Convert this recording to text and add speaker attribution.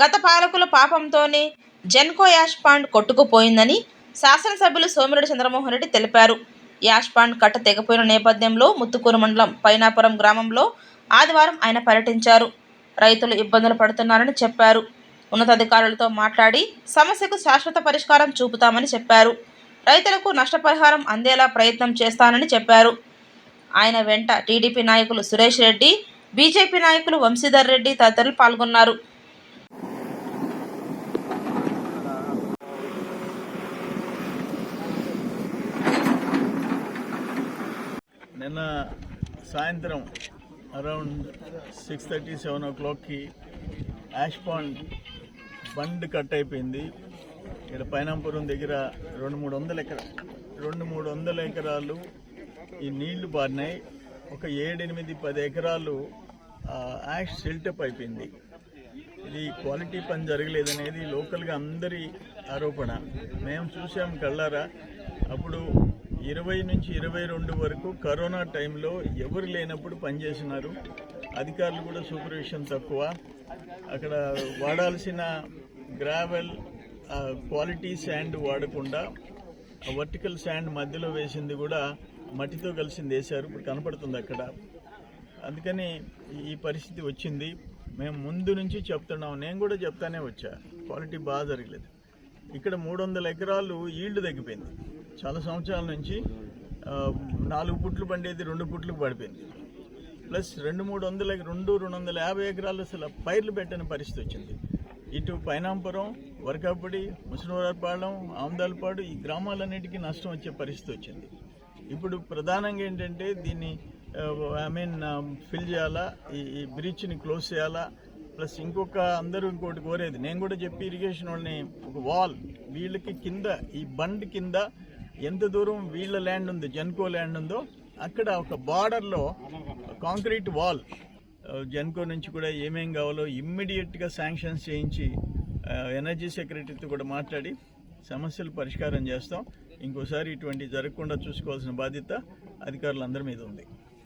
Speaker 1: గత పాలకుల పాపంతోనే జెన్కో యాష్ పాండ్ కొట్టుకుపోయిందని శాసనసభ్యులు సోమిరెడ్డి చంద్రమోహన్ రెడ్డి తెలిపారు. యాష్ పాండ్ కట్ట తెగిపోయిన నేపథ్యంలో ముత్తుకూరు మండలం పైనాపురం గ్రామంలో ఆదివారం ఆయన పర్యటించారు. రైతులు ఇబ్బందులు పడుతున్నారని చెప్పారు. ఉన్నతాధికారులతో మాట్లాడి సమస్యకు శాశ్వత పరిష్కారం చూపుతామని చెప్పారు. రైతులకు నష్టపరిహారం అందేలా ప్రయత్నం చేస్తానని చెప్పారు. ఆయన వెంట టీడీపీ నాయకులు సురేష్ రెడ్డి బీజేపీ నాయకులు వంశీధర్ రెడ్డి తదితరులు పాల్గొన్నారు.
Speaker 2: నిన్న సాయంత్రం అరౌండ్ సిక్స్ థర్టీ సెవెన్ ఓ క్లాక్కి యాష్ పాండ్ బండ్ కట్ అయిపోయింది. ఇక్కడ పైనాపురం దగ్గర రెండు మూడు వందల ఎకరా రెండు మూడు వందల ఎకరాలు ఈ నీళ్ళు పారినాయి. ఒక ఏడెనిమిది పది ఎకరాలు యాష్ సిల్టప్ అయిపోయింది. ఇది క్వాలిటీ పని జరగలేదనేది లోకల్గా అందరి ఆరోపణ. మేము చూసాం కళ్ళారా? అప్పుడు ఇరవై నుంచి ఇరవై రెండు వరకు కరోనా టైంలో ఎవరు లేనప్పుడు పనిచేసినారు. అధికారులు కూడా సూపర్విషన్ తక్కువ. అక్కడ వాడాల్సిన గ్రావెల్ క్వాలిటీ శాండ్ వాడకుండా వర్టికల్ శాండ్ మధ్యలో వేసింది కూడా మట్టితో కలిసింది వేశారు. ఇప్పుడు కనపడుతుంది అక్కడ. అందుకని ఈ పరిస్థితి వచ్చింది. మేము ముందు నుంచి చెప్తున్నాం. నేను కూడా చెప్తానే వచ్చా. క్వాలిటీ బాగా జరగలేదు. ఇక్కడ మూడు వందల ఎకరాలు ఈల్డ్ తగ్గిపోయింది. చాలా సంవత్సరాల నుంచి నాలుగు పుట్లు పండేది రెండు పుట్లకు పడిపోయింది. ప్లస్ రెండు మూడు వందల రెండు రెండు వందల యాభై ఎకరాలు అసలు పైర్లు పెట్టని పరిస్థితి వచ్చింది. ఇటు పైనాంపురం వరకాపుడి ముసలివారపాలెం ఆమదాలపాడు ఈ గ్రామాలన్నిటికీ నష్టం వచ్చే పరిస్థితి వచ్చింది. ఇప్పుడు ప్రధానంగా ఏంటంటే దీన్ని ఐ మీన్ ఫిల్ చేయాలా ఈ ఈ బ్రిడ్జ్ని క్లోజ్ చేయాలా ప్లస్ ఇంకొక అందరూ ఇంకోటి కోరేది నేను కూడా చెప్పి ఇరిగేషన్ వాళ్ళని ఒక వాల్ వీళ్ళకి కింద ఈ బండ్ కింద ఎంత దూరం వీళ్ళ ల్యాండ్ ఉంది జెన్కో ల్యాండ్ ఉందో అక్కడ ఒక బార్డర్లో కాంక్రీట్ వాల్. జెన్కో నుంచి కూడా ఏమేం కావాలో ఇమ్మీడియట్గా శాంక్షన్స్ చేయించి ఎనర్జీ సెక్రటరీతో కూడా మాట్లాడి సమస్యలు పరిష్కారం చేస్తాం. ఇంకోసారి ఇటువంటి జరగకుండా చూసుకోవాల్సిన బాధ్యత అధికారులందరి మీద ఉంది.